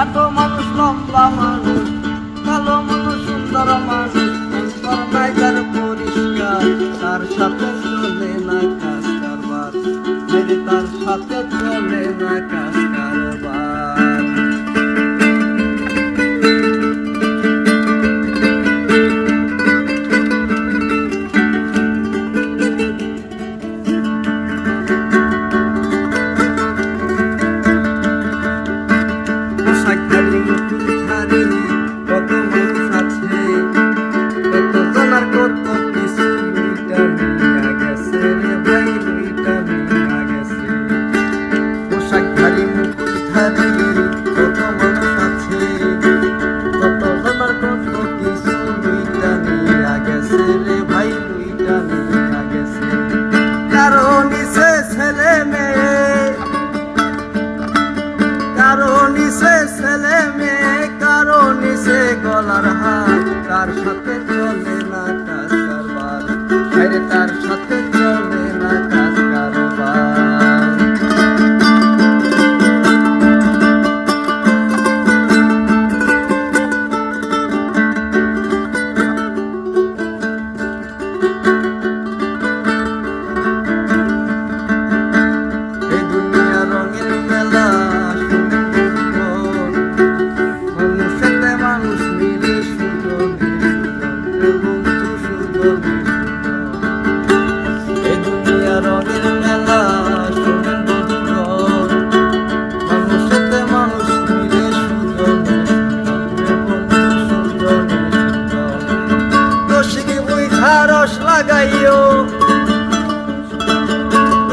খাটো মানুষ, লম্বা মানুষ, কালো মানুষ, সুন্দর মানুষ অন্তর তার পরিষ্কার, তার সাথে চলে না কাজ কারবার তার সাথে চলে না কাজ কারণ সে কারও কারও গলার হাত তার সাথে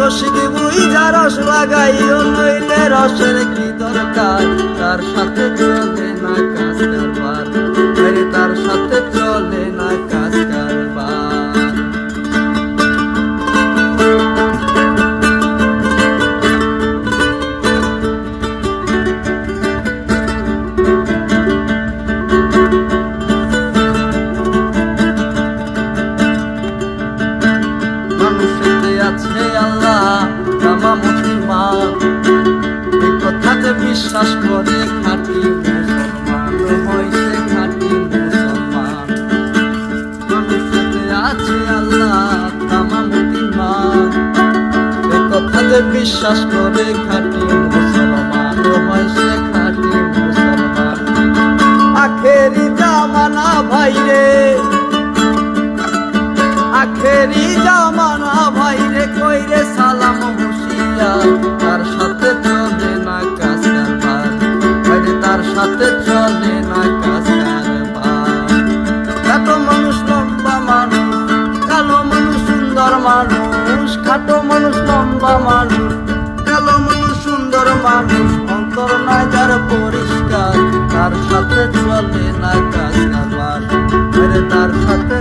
রসিকে বুঝা রস লাগাইও নইলে রসের কি দরকার? তার সাথে চলে না কাজ কারবার বিশ্বাস করে খাটি মুসলমান হয়েছে খাটি মুসলমান আছে আল্লাহ তামাম বিশ্বাস করে খাঁটি খাটো মানুষ লম্বা মানুষ কালো মানুষ সুন্দর মানুষ। অন্তর নাই যার পরিষ্কার, তার সাথে চলে না কাজ কারবার। তার সাথে